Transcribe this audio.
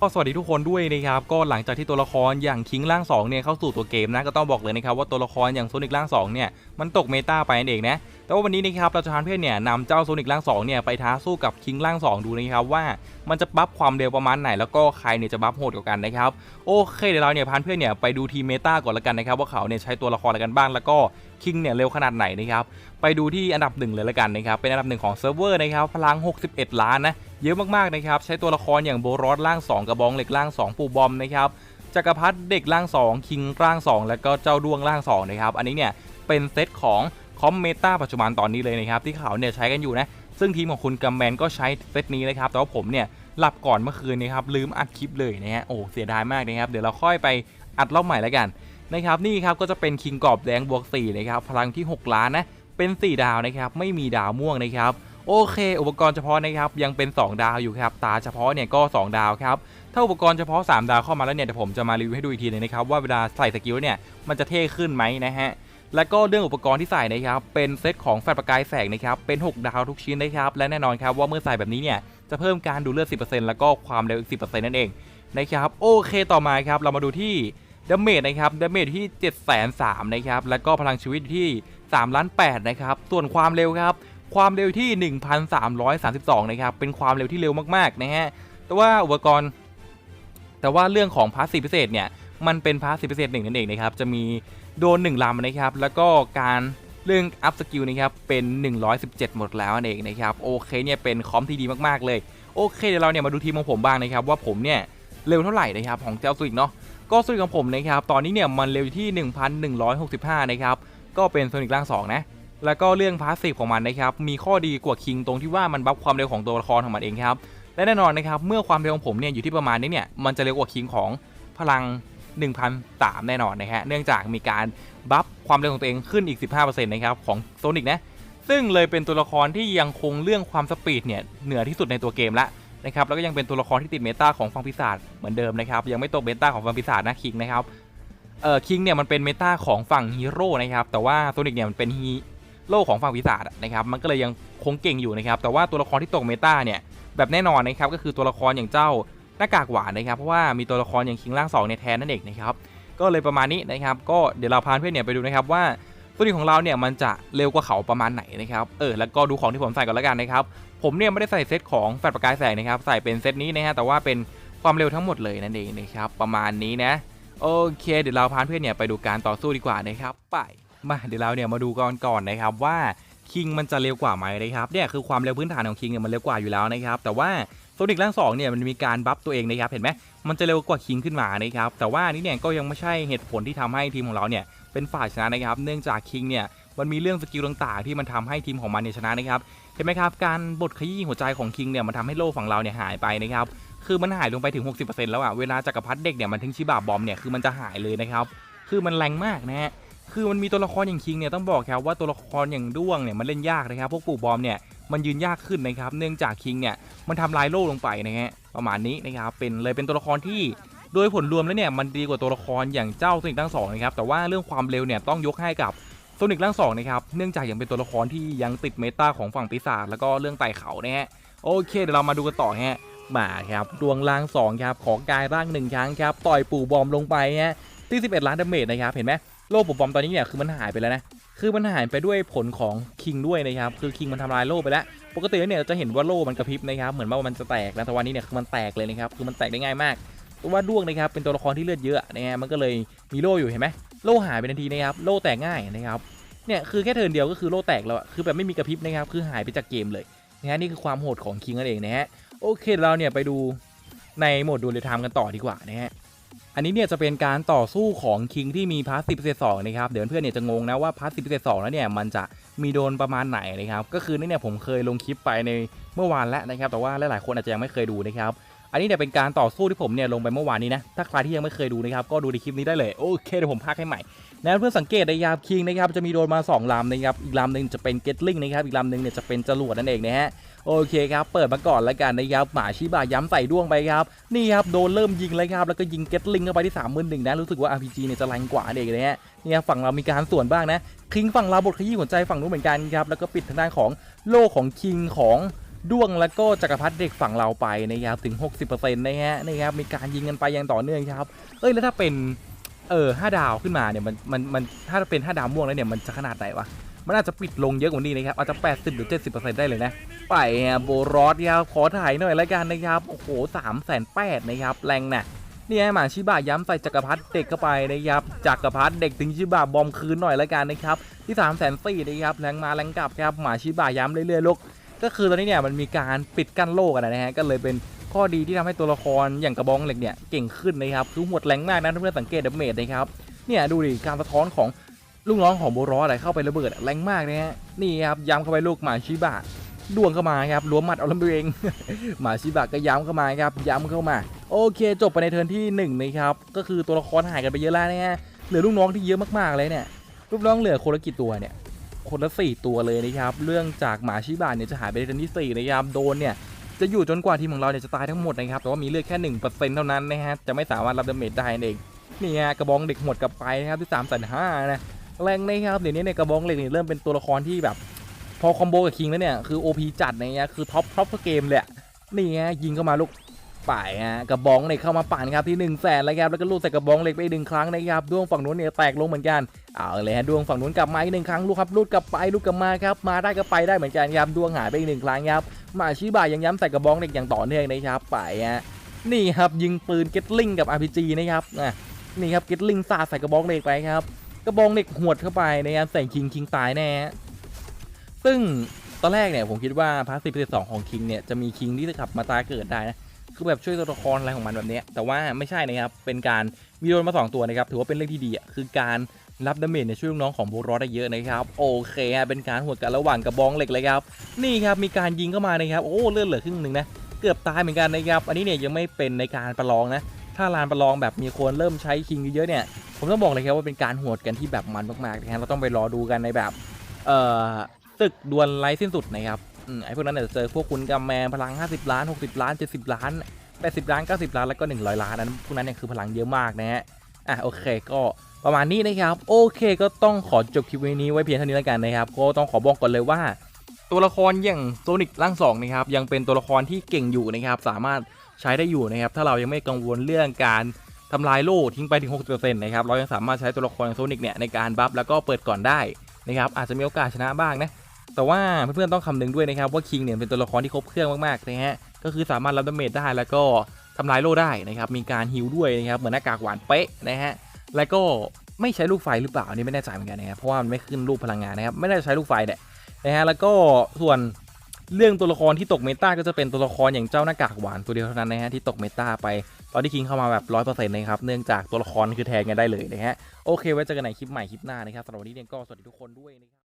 ก็สวัสดีทุกคนด้วยนะครับก็หลังจากที่ตัวละครอย่างคิงร่าง2เนี่ยเข้าสู่ตัวเกมนะก็ต้องบอกเลยนะครับว่าตัวละครอย่างโซนิกร่าง2เนี่ยมันตกเมตาไปนั่นเองนะแต่ว่าวันนี้นะครับเราจะทานเพื่อนเนี่ยนำเจ้าโซนิกร่าง2เนี่ยไปท้าสู้กับคิงร่าง 2 ดูนะครับว่ามันจะบัฟความเร็วประมาณไหน แล้วก็ใครเนี่ยจะบัฟโหดกว่ากันนะครับโอเคเดี๋ยวเราเนี่ยพานเพื่อนเนี่ยไปดูทีเมตาก่อนละกันนะครับว่าเขาเนี่ยใช้ตัวละครอะไรกันบ้างแล้วก็คิงเนี่ยเร็วขนาดไหนนะครับไปดูที่อันดับหนึ่งเลยละกันนะครับเป็นอันดับหนึ่งของเซิร์ฟเวอร์นะครับพลัง 61 ล้านนะ เยอะมากๆนะครับใช้ตัวละครอย่างโบรอสร่าง 2 กระบองเหล็กร่าง 2 ปูบอมนะครับจักรพรรดิเด็กร่าง 2 คิงร่าง 2 แล้วก็เจ้าดวงร่าง2นะครับอันนี้เนี่ยเป็นเซตของคอมเมตาปัจจุบันตอนนี้เลยนะครับที่เขาเนี่ยใช้กันอยู่นะซึ่งทีมของคุณกัมแมนก็ใช้เซตนี้นะครับแต่ว่าผมเนี่ยหลับก่อนเมื่อคืนนะครับลืมอัดคลิปเลยนะฮะโอ้เสียดายมากนะครับเดี๋ยวเราค่อยไปอัดรอบใหม่แล้วกันนะครับนี่ครับก็จะเป็นคิงกรอบแดงบวก4นะครับพลังที่ 6 ล้านนะเป็น 4 ดาวนะครับไม่มีดาวม่วงนะครับ โอเค อุปกรณ์เฉพาะนะครับยังเป็น 2 ดาวอยู่ครับตาเฉพาะเนี่ยก็ 2 ดาวครับถ้าอุปกรณ์เฉพาะ 3 ดาวเข้ามาแล้วเนี่ยเดี๋ยวผมจะมารีวิวให้ดูอีกทีหนึงนะครับว่าเวลาใส่สกิลเนี่ยมันจะเท่ขึ้นไหมนะฮะแล้วก็เรื่องอุปกรณ์ที่ใส่นะครับเป็นเซตของแฟลชประกายแสงนะครับเป็น 6 ดาวทุกชิ้นนะครับและแน่นอนครับว่าเมื่อใส่แบบนี้เนี่ยจะเพิ่มการดูดเลือด 10%แล้วก็ความเร็วอีก 10%นั่นเองนะครับโอเคต่อมาครับเรามาดูที่ดาเมจนะครับดาเมจที่7 3 0 0 0นะครับแล้วก็พลังชีวิตที่3ล้าน8นะครับส่วนความเร็วครับ ความเร็วที่ 1,332 นะครับ เป็นความเร็วที่เร็วมากๆนะฮะ แต่ว่าอุปกรณ์ แต่ว่าเรื่องของพาสซีพิเศษเนี่ย มันเป็นพาสซีพิเศษหนึ่งนั่นเองนะครับ จะมีโดน1ลำนะครับ แล้วก็การเรื่องอัพสกิลนะครับ เป็น 117 หมดแล้วนั่นเองนะครับ โอเคเนี่ยเป็นคอมที่ดีมากๆเลย โอเคเดี๋ยวเราเนี่ยมาดูทีมของผมบ้างนะครับ ว่าผมเนี่ยเร็วเท่าไหร่นะครับของเจ้าสวิกเนาะ ก็สวิกของผมนะครับ ตอนนี้เนี่ยมันเร็วอยู่ที่ 1,165 นะครับ ก็เป็นโซนิกร่าง2นะ แล้วก็เรื่องพาสซีฟของมันนะครับมีข้อดีกว่าคิงตรงที่ว่ามันบัฟความเร็วของตัวละครของมันเองครับและแน่นอนนะครับเมื่อความเร็วของผมเนี่ยอยู่ที่ประมาณนี้เนี่ยมันจะเร็วกว่าคิงของพลัง1,003แน่นอนนะฮะเนื่องจากมีการบัฟความเร็วของตัวเองขึ้นอีก 15%นะครับของโซนิกนะซึ่งเลยเป็นตัวละครที่ยังคงเรื่องความสปีดเนี่ยเหนือที่สุดในตัวเกมละนะครับแล้วก็ยังเป็นตัวละครที่ติดเมตาของฝั่งปีศาจเหมือนเดิมนะครับยังไม่ตกเมตาของฝั่งปีศาจนะคิงนะครับเอ่อคิงเนี่ยมันเป็นเมตาของฝั่งฮีโร่นะครับแต่ว่าโซนิกเนี่ยมันเป็นฮี โร่ของฝั่งปีศาจนะครับมันก็เลยยังคงเก่งอยู่นะครับแต่ว่าตัวละครที่ตกเมตาเนี่ยแบบแน่นอนนะครับก็คือตัวละครอย่างเจ้าหน้ากากหวานนะครับเพราะว่ามีตัวละครอย่างคิงร่างสองเนี่ยแทนนั่นเองนะครับก็เลยประมาณนี้นะครับก็เดี๋ยวเราพาเพื่อนเนี่ยไปดูนะครับว่าตัวนี้ของเราเนี่ยมันจะเร็วกว่าเขาประมาณไหนนะครับเออแล้วก็ดูของที่ผมใส่ก่อนแล้วกันนะครับผมเนี่ยไม่ได้ใส่เซตของแฟลชประกายแสงนะครับใส่เป็นเซตนี้นะฮะแต่ว่าเป็นความเร็วทั้งหมดเลยนั่นเองนะครับประมาณนี้นะโอเค เดี๋ยวเราพาเพื่อนเนี่ยไปดูการต่อสู้ดีกว่านะครับไป มาเดี๋ยวเราเนี่ยมาดูก่อนก่อนนะครับว่าคิงมันจะเร็วกว่าไหมนะครับเนี่ยคือความเร็วพื้นฐานของคิงเนี่ยมันเร็วกว่าอยู่แล้วนะครับแต่ว่าโซนิกร่างสองเนี่ยมันมีการบัฟตัวเองนะครับเห็นไหมมันจะเร็วกว่าคิงขึ้นมานะครับแต่ว่านี่เนี่ยก็ยังไม่ใช่เหตุผลที่ทำให้ทีมของเราเนี่ยเป็นฝ่ายชนะนะครับเนื่องจากคิงเนี่ยมันมีเรื่องสกิลต่างๆ ที่มันทำให้ทีมของมันเนี่ยชนะนะครับเห็นไหมครับการบดขยี้หัวใจของคิงเนี่ยมันทำให้โล่ฝั่งเราเนี่ยหายไปนะครับคือมันหายลงไปถึง 60%แล้วอะเวลาจักรพรรดิเด็กเนี่ยมันทิ้งชิบาบอมเนี่ยคือมันจะหายเลยนะครับคือมันแรงมากนะฮะ คือมันมีตัวละครอย่างคิงเนี่ยต้องบอกครับว่าตัวละครอย่างด้วงเนี่ยมันเล่นยากนะครับพวกปู่บอมเนี่ยมันยืนยากขึ้นนะครับ เนื่องจากคิงเนี่ยมันทำลายโล่ลงไปนะฮะประมาณนี้นะครับเป็นเลยเป็นตัวละครที่โดยผลรวมแล้วเนี่ยมันดีกว่าตัวละครอย่างเจ้าสนิกทั้งสองนะครับแต่ว่าเรื่องความเร็วเนี่ยต้องยกให้กับโซนิกร่างสองนะครับเนื่องจากยังเป็นตัวละครที่ยังติดเมตาของฝั่งปีศาจแล้วก็เรื่องไต่เขานะฮะโอเคเดี๋ยวเรามาดูกันต่อฮะมาครับดวงล่างสองครับของกายร่างหนึ่งครั้งครับต่อยปู่บอมลงไปฮะที่ 11 ล้านดาเมจนะครับเห็นไหม โล่ปู่บอมตอนนี้เนี่ยคือมันหายไปแล้วนะคือมันหายไปด้วยผลของคิงด้วยนะครับคือคิงมันทำลายโล่ไปแล้ว ปกติเนี่ยเราจะเห็นว่าโล่มันกระพริบนะครับเหมือนว่ามันจะแตกนะแต่วันนี้เนี่ยคือมันแตกเลยนะครับคือมันแตกได้ง่ายมากตัวว่าด้วงนะครับเป็นตัวละครที่เลือดเยอะนะฮะมันก็เลยมีโล่อยู่เห็นไหมโล่หายไปทันทีนะครับโล่แตกง่ายนะครับเนี่ยคือแค่เทินเดียวก็คือโล่แตกแล้วคือแบบไม่มีกระพริบนะครับคือหายไปจากเกมเลยนะฮะนี่คือความโหดของคิงนั่นเองนะฮะโอเคเราเนี่ยไปดูในโหมดดูเลทามกันต่อดีกว่านะฮะ อันนี้เนี่ยจะเป็นการต่อสู้ของคิงที่มีพาสิบเศษสองนะครับ เดี๋ยวเพื่อนเนี่ยจะงงนะว่าพาสิบเศษสองแล้วเนี่ยมันจะมีโดนประมาณไหนนะครับ ก็คือนี่เนี่ยผมเคยลงคลิปไปในเมื่อวานแล้วนะครับ แต่ว่าหลายๆคนอาจจะยังไม่เคยดูนะครับ อันนี้เนี่ยเป็นการต่อสู้ที่ผมเนี่ยลงไปเมื่อวานนี้นะ ถ้าใครที่ยังไม่เคยดูนะครับก็ดูในคลิปนี้ได้เลย โอเคเดี๋ยวผมพากให้ใหม่นะเพื่อนสังเกตในยามคิงนะครับจะมีโดนมา2ลำนะครับอีกลำหนึ่งจะเป็นเกตลิงนะครับอีกลำหนึ่งเนี่ยจะเป็นจรวดนั่นเองนะฮะโอเคครับเปิดมาก่อนแล้วกันนะครับหมาชิบะย้ำใส่ด้วงไปครับนี่ครับโดนเริ่มยิงเลยครับแล้วก็ยิงเกตลิงเข้าไปที่3ามหมื่นหนึ่งนะรู้สึกว่า RPG เนี่ยจะแรงกว่านั่นเองนะฮะนี่ครับฝั่งเรามีการสวนบ้างนะคิงฝั่งเราบทขยี้หัวใจฝั่งนู้นเหมือนกันครับแล้วก็ปิดทางด้านของโลของคิงของ ด้วงแล้วก็จักรพรรดิเด็กฝั่งเราไปนะครับถึง 60%นะฮะนะครับมีการยิงกันไปอย่างต่อเนื่องครับ เอ้ยแล้วถ้าเป็นเออห้าดาวขึ้นมาเนี่ยมันมันมันถ้าเป็นห้าดาวม่วงแล้วเนี่ยมันจะขนาดไหนวะมันอาจจะปิดลงเยอะกว่านี้นะครับอาจจะ 80 หรือ 70%ได้เลยนะ ไปโบรอสครับขอถ่ายหน่อยแล้วกันนะครับ โอ้โหสามแสนแปดนะครับ แรงนะนี่ยหมาชิบะย้ำใส่จักรพรรดิเด็กเข้าไปนะครับ จักรพรรดิเด็กถึงชิบะบอมคืนหน่อยแล้วกันนะครับ ที่3ามแสนสี่นะครับ แรงมาแรงกลับครับ หมาชิบะย้ำเรื่อยๆลูก ก็คือตอนนี้เนี่ยมันมีการปิดกั้นโลกกันนะฮะก็เลยเป็นข้อดีที่ทำให้ตัวละครอย่างกระบองเหล็กเนี่ยเก่งขึ้นนะครับคือหมดแรงมากนะเพื่อนสังเกตดาเมจนะครับเนี่ยดูดิการสะท้อนของลูกน้องของโบรอสอะไรเข้าไประเบิดแรงมากนะฮะนี่ครับย้ำเข้าไปลูกหมาชิบะดวงเข้ามาครับล้วมหมัดเอาลำตัวเองหมาชิบะก็ย้ำเข้ามาครับย้ำเข้ามา โอเค จบไปในเทิร์นที่1นงนะครับก็คือตัวละครหายกันไปเยอะแล้วนะฮะเหลือลูกน้องที่เยอะมากๆเลยเนี่ยลูกน้องเหลือคนละกี่ตัวเนี่ย คนละสี่ตัวเลยนะครับ เรื่องจากหมาชิบะเนี่ยจะหายไปในเทิร์นที่สี่นะครับ โดนเนี่ยจะอยู่จนกว่าทีมของเราเนี่ยจะตายทั้งหมดนะครับ แต่ว่ามีเลือดแค่หนึ่งเปอร์เซ็นต์เท่านั้นนะฮะ จะไม่สามารถรับดาเมจได้เองนี่ฮะกระบองเด็กหมดกลับไปนะครับที่สามแสนห้านะ แรงนะครับเดี๋ยวนี้ในยกระบองเหล็กเนี่ยเริ่มเป็นตัวละครที่แบบ พอคอมโบกับคิงแล้วเนี่ยคือ OP จัดนะเนี่ยคือท็อปท็อปเกมเลยอะนี่ฮะยิงเข้ามาลูก ปฮะกระบองเหล็กเข้ามาป่านครับที่1นึ่งแสนแล้วครับแล้วก็ลูกใส่กระบองเหล็กไปอีกหนึ่งครั้งนะครับดวงฝั่งนู้นเนี่ยแตกลงเหมือนกันเอาเลยฮะดวงฝั่งนู้นกลับมาอีกหนึ่งครั้งลูกครับลูกกลับไปลูกกลับมาครับมาได้ก็ไปได้เหมือนกันครับดวงหายไปอีกหนึ่งครั้งครับมาชิบะยังย้ำใส่กระบองเหล็กอย่างต่อเนื่องนะครับไปฮะนี่ครับยิงปืนเก็ตลิงกับ RPG นะครับอะนี่ครับเก็ตลิงสาดใส่กระบองเหล็กไปครับกระบองเหล็กหวดเข้าไปนะครับใส่คิงคิงตายแน่ฮะซึ่งตอนแรกเนี่ยผมคิดว่าพาร์ทสิบสองของคิงเนี่ยจะมีคิงที่จะกลับมาตาเกิดได้นะ คือแบบช่วยตัวละครอะไรของมันแบบเนี้ยแต่ว่าไม่ใช่นะครับเป็นการมีโดนมาสองตัวนะครับถือว่าเป็นเรื่องที่ดีอะคือการรับดาเมจเนี่ยช่วยลูกน้องของโบรอสได้เยอะนะครับโอเคฮะเป็นการหัวกันระหว่างกระบองเหล็กเลยครับนี่ครับมีการยิงเข้ามานะครับโอ้เลือดเหลือครึ่งหนึ่งนะเกือบตายเหมือนกันนะครับอันนี้เนี่ยยังไม่เป็นในการประลองนะถ้าลานประลองแบบมีคนเริ่มใช้คิงเยอะๆเนี่ยผมต้องบอกเลยครับว่าเป็นการหวดกันที่แบบมันมากๆนะฮะเราต้องไปรอดูกันในแบบเอ่อตึกดวลไร้สิ้นสุดนะครับ ไอ้พวกนั้นเนี่ยจะเจอพวกคุณกำแมนพลัง 50 ล้าน 60 ล้าน 70 ล้าน 80 ล้าน 90 ล้าน แล้วก็ 100 ล้านนั้นพวกนั้นเนี่ยคือพลังเยอะมากนะฮะ อะโอเคก็ประมาณนี้นะครับ โอเคก็ต้องขอจบคลิปวีนี้ไว้เพียงเท่านี้แล้วกันนะครับ ก็ต้องขอบอกก่อนเลยว่า ตัวละครอย่างโซนิกร่างสองนะครับยังเป็นตัวละครที่เก่งอยู่นะครับสามารถใช้ได้อยู่นะครับถ้าเรายังไม่กังวลเรื่องการทำลายโล่ทิ้งไปถึง 60%นะครับ เรายังสามารถใช้ตัวละครโซนิกเนี่ยในการบัฟแล้วก็เปิดก่อนได้นะครับ อาจจะมีโอกาสชนะบ้างนะ แต่ว่าเพื่อนๆต้องคำนึงด้วยนะครับว่าคิงเนี่ยเป็นตัวละครที่ครบเครื่องมากๆนะฮะก็คือสามารถรับดาเมจได้แล้วก็ทำลายโล่ได้นะครับมีการฮิลด้วยนะครับเหมือนหน้ากากหวานเป๊ะนะฮะแล้วก็ไม่ใช้ลูกไฟหรือเปล่าอันนี่ไม่แน่ใจเหมือนกันนะครับเพราะว่ามันไม่ขึ้นรูปพลังงานนะครับไม่ได้ใช้ลูกไฟเนี่ยนะฮะแล้วก็ส่วนเรื่องตัวละครที่ตกเมตาก็จะเป็นตัวละครอย่างเจ้าหน้ากากหวานตัวเดียวเท่านั้นนะฮะที่ตกเมตาไปตอนที่คิงเข้ามาแบบร้อยเปอร์เซ็นต์นะครับเนื่องจากตัวละครคือแทนกันได้เลยนะฮะโอเคไว้เจอกันในคลิปใหม่คลิปหน้านะครับสำหรับวันนี้เนี่ยก็สวัสดีทุกคนด้วยนะครับ